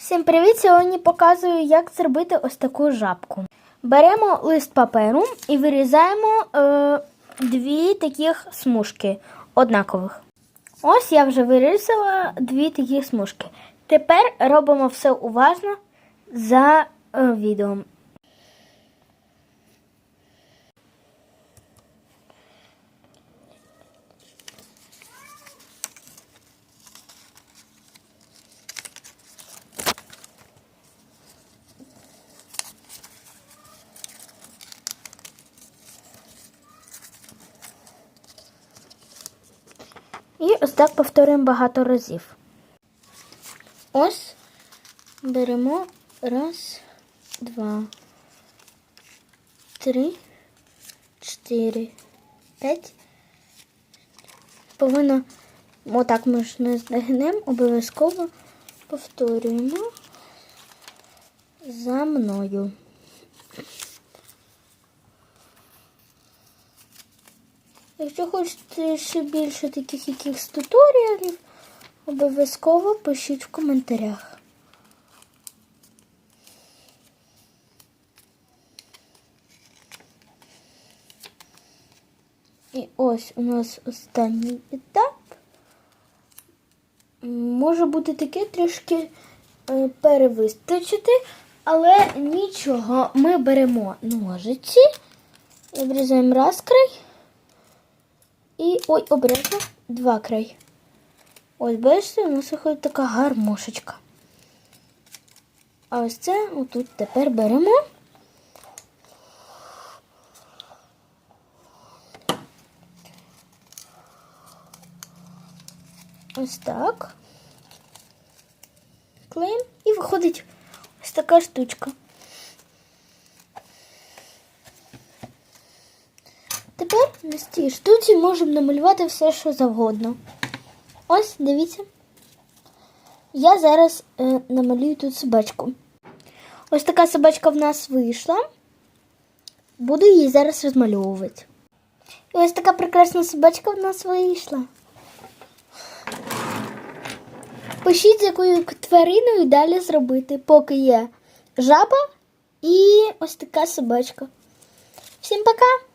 Всім привіт! Сьогодні показую, як зробити ось таку жабку. Беремо лист паперу і вирізаємо е, дві таких смужки однакових. Ось я вже вирізала дві такі смужки. Тепер робимо все уважно за е, відео. І ось так повторюємо багато разів. Ось беремо раз, два, три, чотири, п'ять. Повинно, отак ми ж не знагнемо, обов'язково повторюємо за мною. Якщо хочете ще більше таких якихось туторіалів, обов'язково пишіть в коментарях. І ось у нас останній етап. Може бути таке трішки е, перевистачити, але нічого. Ми беремо ножиці обрізаємо раз край. І ой, обережно, два край. Ось, бачите, у нас виходить така гармошечка. А ось це отут тепер беремо. Ось так. Клеїмо і виходить ось така штучка. Тепер на цій штуці можемо намалювати все, що завгодно. Ось, дивіться. Я зараз е, намалюю тут собачку. Ось така собачка в нас вийшла. Буду її зараз розмальовувати. І ось така прекрасна собачка в нас вийшла. Пишіть, з якою твариною далі зробити, поки є жаба і ось така собачка. Всім пока!